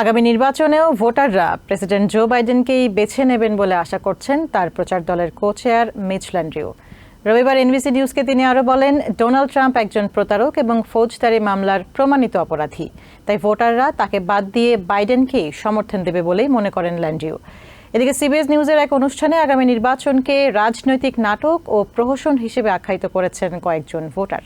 আগামী নির্বাচনেও ভোটাররা প্রেসিডেন্ট জো বাইডেনকেই বেছে নেবেন বলে আশা করছেন তার প্রচার দলের কো চেয়ার মিচ ল্যান্ড্রিও। রবিবার এনবিসি নিউজকে তিনি আরও বলেন, ডোনাল্ড ট্রাম্প একজন প্রতারক এবং ফৌজদারি মামলার প্রমাণিত অপরাধী। তাই ভোটাররা তাকে বাদ দিয়ে বাইডেনকেই সমর্থন দেবে বলেই মনে করেন ল্যান্ড্রিও। এদিকে সিবিএস নিউজের এক অনুষ্ঠানে আগামী নির্বাচনকে রাজনৈতিক নাটক ও প্রহসন হিসেবে আখ্যায়িত করেছেন কয়েকজন ভোটার।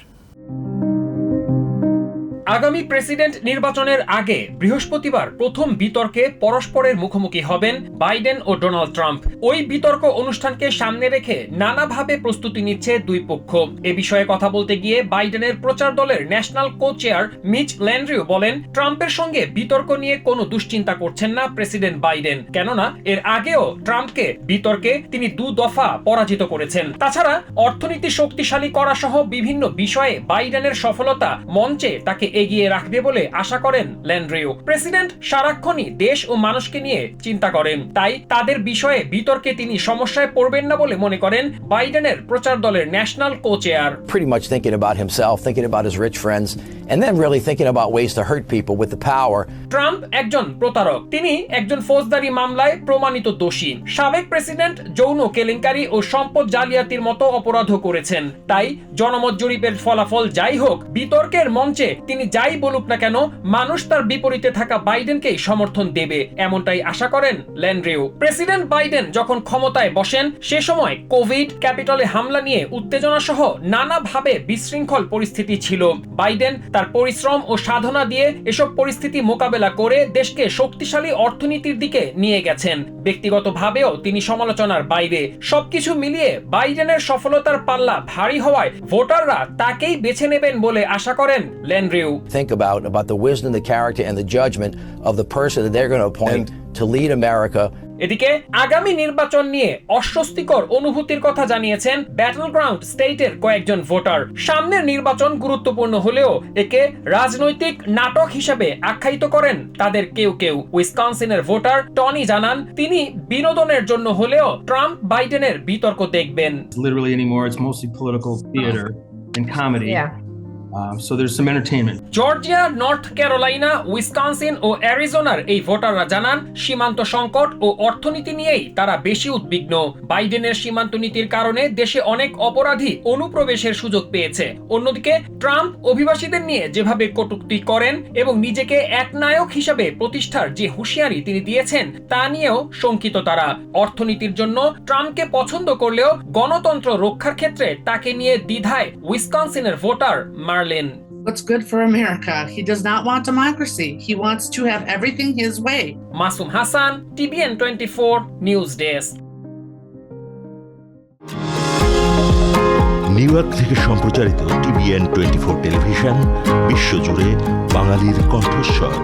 আগামী প্রেসিডেন্ট নির্বাচনের আগে বৃহস্পতিবার প্রথম বিতর্কে পরস্পরের মুখোমুখি হবেন বাইডেন ও ডোনাল্ড ট্রাম্প। ওই বিতর্ক অনুষ্ঠানকে সামনে রেখে নানাভাবে প্রস্তুতি নিচ্ছে দুই পক্ষ। এ বিষয়ে কথা বলতে গিয়ে বাইডেনের প্রচার দলের national co chair Mitch Landrieu বলেন, ট্রাম্পের সঙ্গে বিতর্ক নিয়ে কোনো দুশ্চিন্তা করছেন না প্রেসিডেন্ট বাইডেন। কেননা, এর আগেও ট্রাম্পকে বিতর্কে তিনি দু দফা পরাজিত করেছেন। তাছাড়া, অর্থনীতি শক্তিশালী করা সহ বিভিন্ন বিষয়ে বাইডেনের সফলতা মঞ্চে তাকে এগিয়ে রাখবে বলে আশা করেন ল্যান্ড্রিও। প্রেসিডেন্ট সারাক্ষণই দেশ ও মানুষকে নিয়ে চিন্তা করেন। তাই তাদের বিষয়ে বিতর্কে তিনি সমস্যায় পড়বেন না বলে মনে করেন বাইডেনের প্রচার দলের national co chair pretty much thinking about himself, thinking about his rich friends, and then really thinking about ways to hurt people with the power. Trump একজন প্রতারক তিনি একজন ফৌজদারি মামলায় প্রমাণিত দোষী। সাবেক প্রেসিডেন্ট যৌন কেলেঙ্কারি ও সম্পদ জালিয়াতির মতো অপরাধও করেছেন। তাই জনমত জরিপের ফলাফল যাই হোক বিতর্কের মঞ্চে তিনি যাই বলুক না কেন, মানুষ তার বিপরীতে থাকা বাইডেনকেই সমর্থন দেবে। এমনটাই আশা করেন ল্যান্ড্রিও। প্রেসিডেন্ট বাইডেন যখন ক্ষমতায় বসেন, সে সময় কোভিড, ক্যাপিটলে হামলা নিয়ে উত্তেজনা সহ নানাভাবে বিশৃঙ্খল পরিস্থিতি ছিল। বাইডেন তার পরিশ্রম ও সাধনা দিয়ে এসব পরিস্থিতি মোকাবেলা করে দেশকে শক্তিশালী অর্থনীতির দিকে নিয়ে গেছেন। ব্যক্তিগতভাবেও তিনি সমালোচনার বাইরে। সবকিছু মিলিয়ে বাইডেনের সফলতার পাল্লা ভারী হওয়ায় ভোটাররা তাকেই বেছে নেবেন বলে আশা করেন ল্যান্ড্রিউ think about about the wisdom, the character, and the judgment of the person that they're going to appoint and- to lead America. এদিকে আগামী নির্বাচন নিয়ে অস্বস্তিকর অনুভূতির কথা জানিয়েছেন ব্যাটল গ্রাউন্ড স্টেটের কয়েকজন ভোটার। সামনের নির্বাচন গুরুত্বপূর্ণ হলেও একে রাজনৈতিক নাটক হিসেবে আখ্যায়িত করেন তাদের কেউ কেউ। উইসকনসিনের ভোটার টনি জানান তিনি বিনোদনের জন্য হলেও ট্রাম্প বাইডেনের বিতর্ক দেখবেন। Literally Um, so there's some. Georgia North Carolina Wisconsin ও অ্যারিজোনার এই ভোটাররা জানান সীমান্ত সংকট ও অর্থনীতি নিয়েই তারা বেশি উদ্বিগ্ন। বাইডেনের সীমান্ত নীতির কারণে দেশে অনেক অপরাধী অনুপ্রবেশের সুযোগ পেয়েছে। অন্যদিকে ট্রাম্প অভিবাসীদের নিয়ে যেভাবে কটূক্তি করেন এবং নিজেকে একনায়ক হিসাবে প্রতিষ্ঠার যে হুঁশিয়ারি তিনি দিয়েছেন তা নিয়েও শঙ্কিত তারা। অর্থনীতির জন্য ট্রাম্পকে পছন্দ করলেও গণতন্ত্র রক্ষার ক্ষেত্রে তাকে নিয়ে দ্বিধায় উইসকনসিনের voter Marlene what's good for America. He does not want democracy. He wants to have everything his way. Hasan TVN twenty four news desk New York থেকে সম্প্রচারিত টিভিএন টোয়েন্টি ফোর টেলিভিশন বিশ্বজুড়ে বাঙালির কণ্ঠস্বর